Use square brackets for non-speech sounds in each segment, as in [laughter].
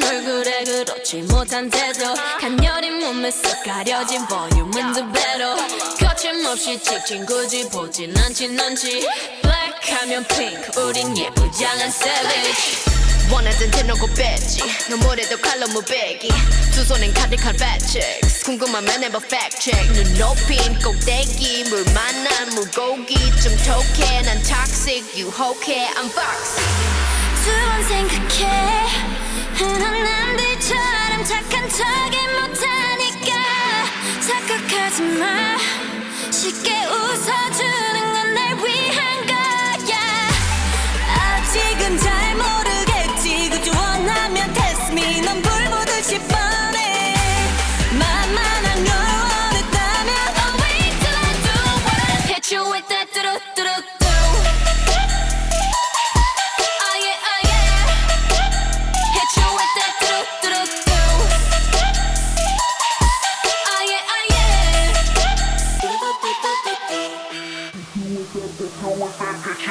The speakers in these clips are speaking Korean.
얼굴에 그렇지 못한 태도 간녀린 몸에 쏙 가려진 볼륨은 두 배로 거침없이 찍힌 굳이 보진 않지 넌지. Black 하면 pink 우린 예쁘장한 savage. 원하던 대놓고 뺐지. 너무래도 칼로 무배기. 두 손엔 가득한 fat chicks 궁금하면 해봐 fact check. 눈 높인 꼭대기 물 만난 물고기. 좀 톡해 난 toxic 유혹해 I'm foxy 두번 생각해 흔한 남들처럼 착한 척이 못하니까 착각하지 마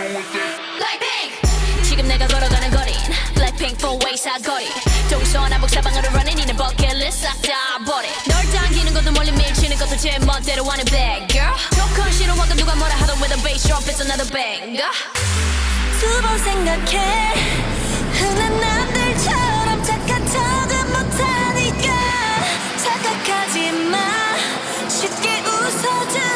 Blackpink. 지금 내가 걸어가는 거린 Blackpink four way 사거리. 동서남북 사방으로 running 이는 버킷리스트 싹다 버려. 널 당기는 것도 멀리 밀치는 것도 제 멋대로 하는 bad girl. 조건 싫어하고 누가 뭐라 하던 with a bass drop it's another banger. 두번 생각해. 흔한 남들처럼 착한 척은 못하니까. 착각하지 마. 쉽게 웃어주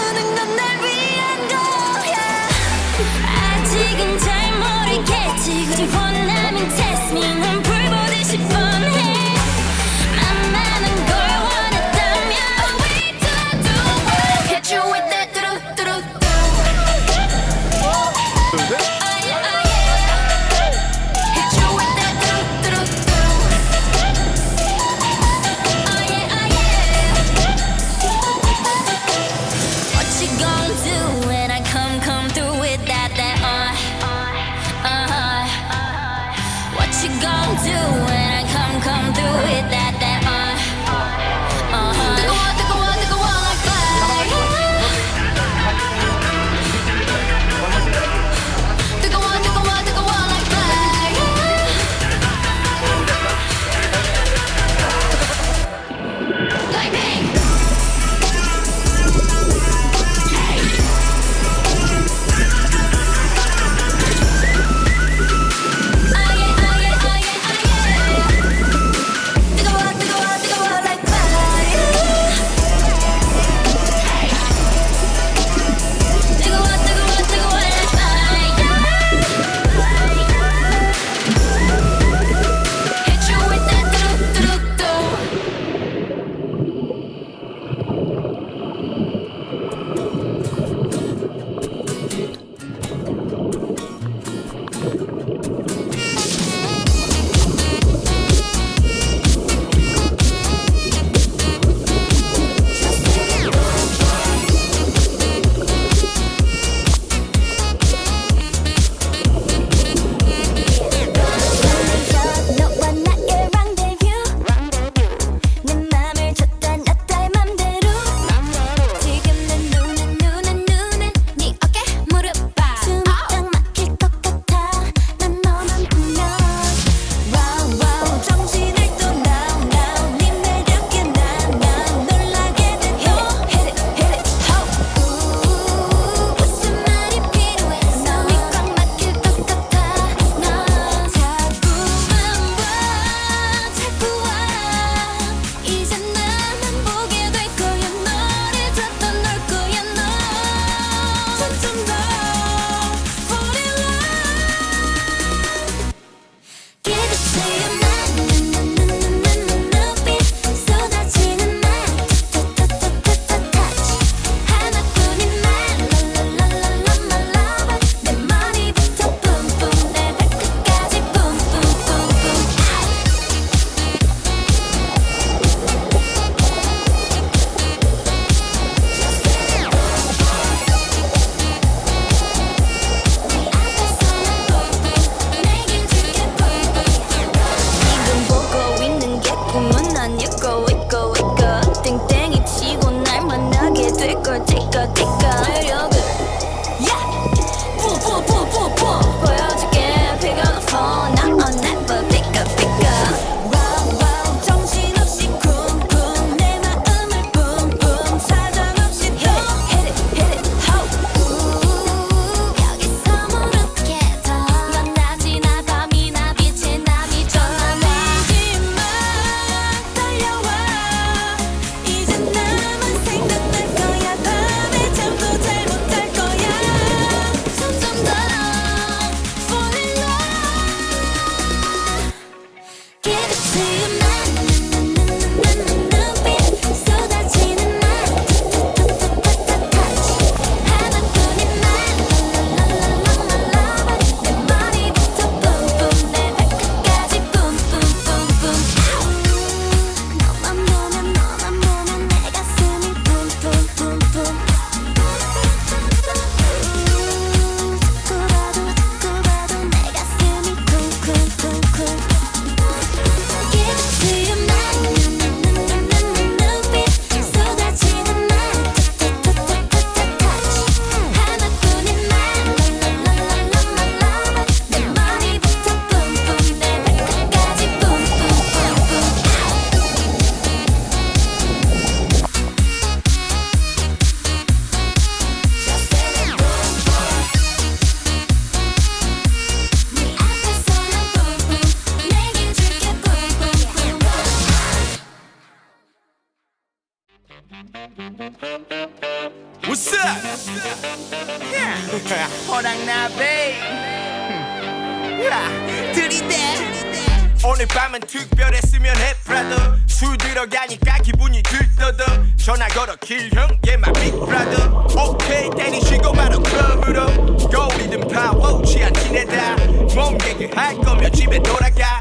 특별했으면 해 brother 술 들어가니까 기분이 들떠더 전화 걸어 길형 big brother. 오케이 때리시고 바로 클럽으로. 거울이든 파워 취한 지내다. 몸 얘기할 거면 집에 돌아가. 딱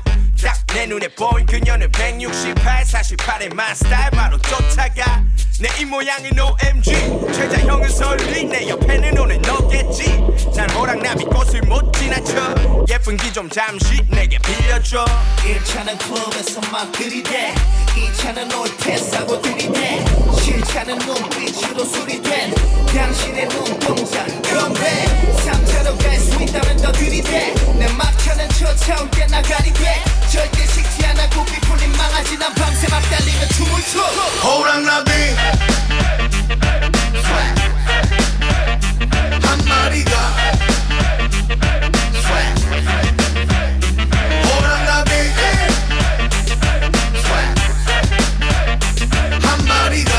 내 눈에 보인 그녀는 168 48의 만 스타일 바로 쫓아가. 내 입모양은 OMG 최자형은 설리 내 옆에는 오늘 너겠지. 난 호랑나비 꽃을 못 지나쳐. 예쁜 기 좀 잠시 내게 빌려줘. 1차는 클럽에서 막 들이대. 2차는 올테 싸고 들이대. 7차는 눈빛으로 수리된 당신의 눈동자 건배 3차로 갈 수 있다면 더 들이대. 내 막차는 쫓아올 때 나가리 돼 난 밤새 막 달리며 춤을 춰 호랑나비. 한 마리가. 호랑나비. 한 마리가.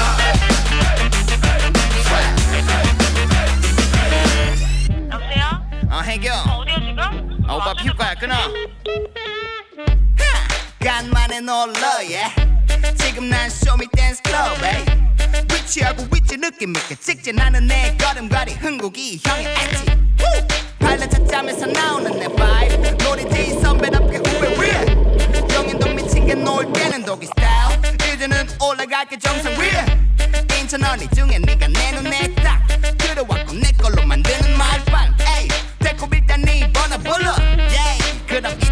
여보세요? 어 해경 간만에 놀러 예 지금 난 쇼미 댄스 클럽에 위치하고 위치 느낌 있게 찍지 나는 내 걸음걸이 흥국이 형의 엣지 발라 찾자면서 나오는 내 바이브 노리지 선배답게 후배 위에. 영인도 미친 게놀 때는 독이 스타일 이제는 올라갈게 정상 위에. 인천 언니 중에 네가 내 눈에 딱 들어왔고 내 걸로 만드는 말빨 에이 데리고 일단 네 번호 불러 yeah. 그럼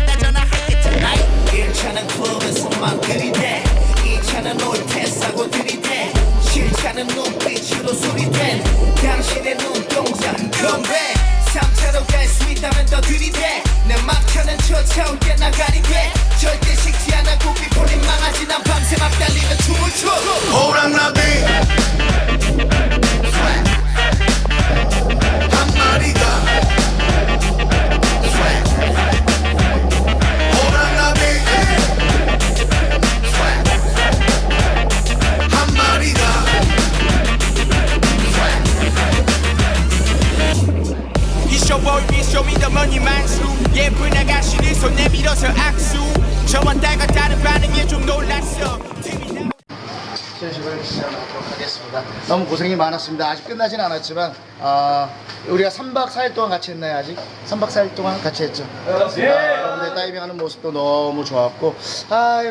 고생이 많았습니다. 아직 끝나진 않았지만 아, 우리가 3박 4일 동안 같이 했나요 아직? 3박 4일 동안 같이 했죠. 네. 여러분들 다이빙하는 모습도 너무 좋았고 아,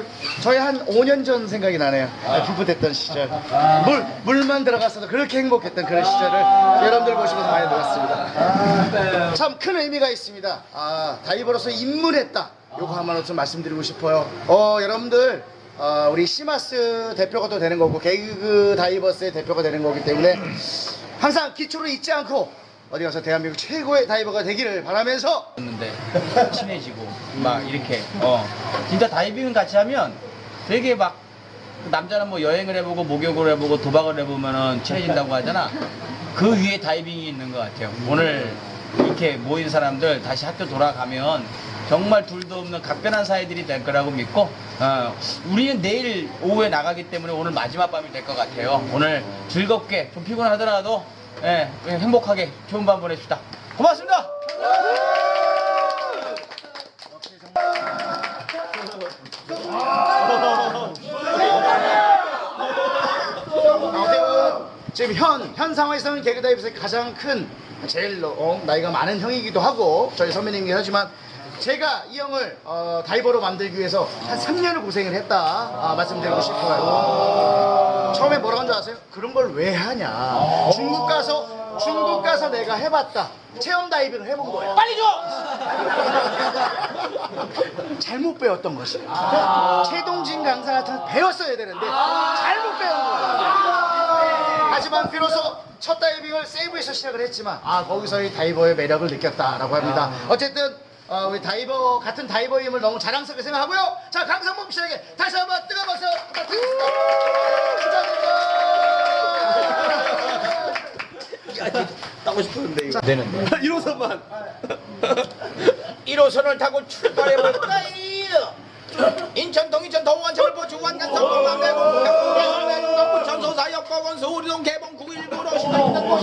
저희 한 5년 전 생각이 나네요. 아, 부부 됐던 시절. 물, 물만 들어갔어도 그렇게 행복했던 그런 시절을 여러분들 보시면서 많이 들었습니다. 참큰 의미가 있습니다. 아, 다이버로서 입문했다. 요거 한번 좀 말씀드리고 싶어요. 어, 여러분들 어, 우리 시마스 대표가 또 되는 거고 개그 다이버스의 대표가 되는 거기 때문에 항상 기초를 잊지 않고 어디 가서 대한민국 최고의 다이버가 되기를 바라면서 는데 친해지고 막 이렇게 어. 진짜 다이빙을 같이 하면 되게 막 남자는 뭐 여행을 해보고 목욕을 해보고 도박을 해보면은 친해진다고 하잖아. 그 위에 다이빙이 있는 것 같아요. 오늘 이렇게 모인 사람들 다시 학교 돌아가면 정말 둘도 없는 각별한 사이들이 될 거라고 믿고 어, 우리는 내일 오후에 나가기 때문에 오늘 마지막 밤이 될 것 같아요. 오늘 즐겁게 좀 피곤하더라도 예, 행복하게 좋은 밤 보내십시다. 고맙습니다! 어, 지금 현, 현 상황에서는 개그 다이버스의 가장 큰 제일 어, 나이가 많은 형이기도 하고 저희 선배님이긴 하지만 제가 이 형을 어, 다이버로 만들기 위해서 한 3년을 고생을 했다 아, 말씀드리고 싶어요. 처음에 뭐라고 한 줄 아세요? 그런 걸 왜 하냐. 중국 가서 중국 가서 내가 해봤다. 체험 다이빙을 해본 거예요. 빨리 줘! [laughs] 잘못 배웠던 것이에요. 최동진 강사 같은 배웠어야 되는데 잘못 배운 거예요. 하지만 비로소 첫 다이빙을 세이브에서 시작을 했지만 아 거기서의 다이버의 매력을 느꼈다라고 합니다. 어쨌든 어, 우리 다이버 같은 다이버임을 너무 자랑스럽게 생각하고요. 자 강성범 씨에게 다시 한번 뜨거운 박수 부탁드립니다. 축하드립니다. 되는데 1호선만 1호선을 [laughs] 타고 출발해볼까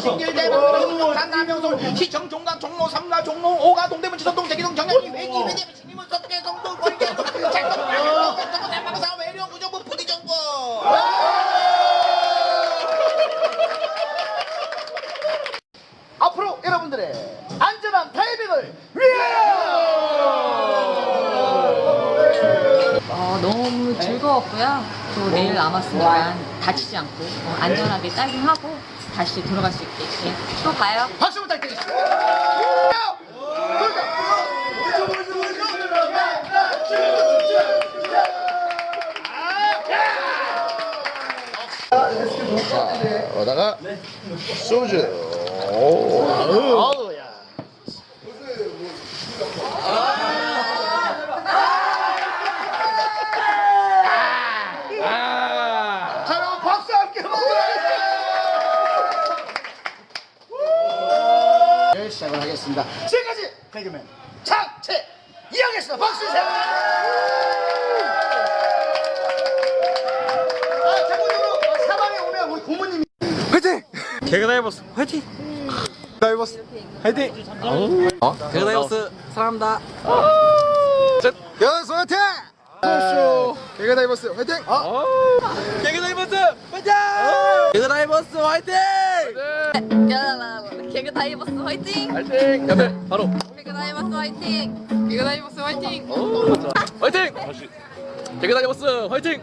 신길대방 중산 남영솔 시청 종단 종로 삼가 종로 오가 동대문 지선동 대기동 정량리 회기 회대문 신림은 석계 성동 골계 장동 정보 대방사 외령 우정부 부디정부. 앞으로 여러분들의 안전한 위하여! 어, 너무 즐거웠고요. 또 내일 남았으니까 다치지 않고 어, 안전하게 다이빙하고 다시 돌아갈 수 있게 예, 또 봐요. 박수 부탁드리겠습니다. 자, 어다가 소주. 오, 아우, 야. 자, 여러분 박수 함께 한번 네, 하겠습니다. 지금까지 개그맨 장채 이야기했습니다. 박수 주세요. 아, 자꾸적으로 사방에 오면 우리 고모님이 개그다이버스 화이팅! 다이버스 화이팅! 어? 개그다이버스 사랑합니다. 개그다이버스 화이팅! 개그다이버스 화이팅! 개그다이버스 화이팅! 개그다이버스 화이팅! 개그 다이버스 화이팅! 화이팅! 옆에 바로 개그 다이버스 화이팅! 개그 다이버스 화이팅! 화이팅! 다시 개그다이버스 화이팅!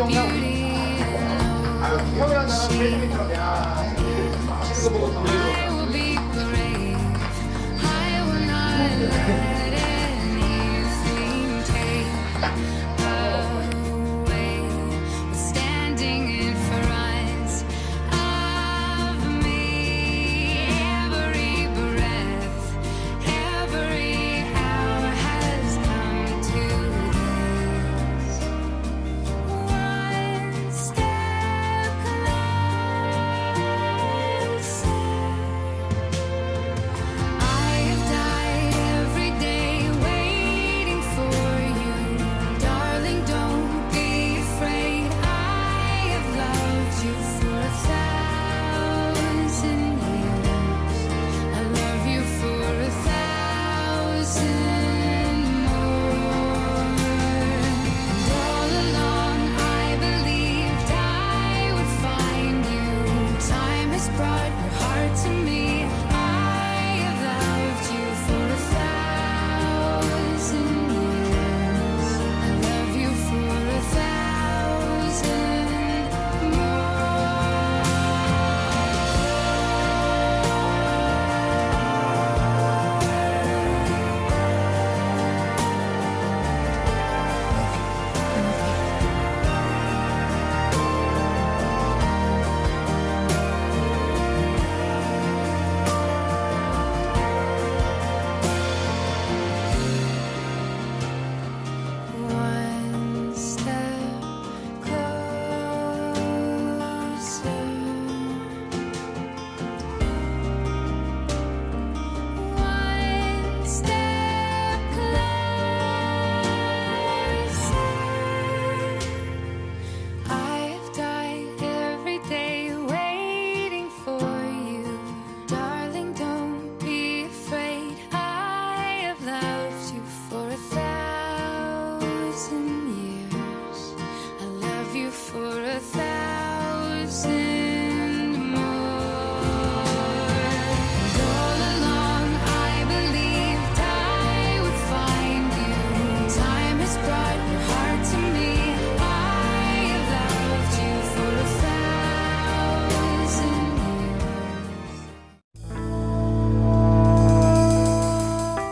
경량. 아유, 형이랑 나랑 배드민턴. 야, 치는 거 보고 담배 좋다.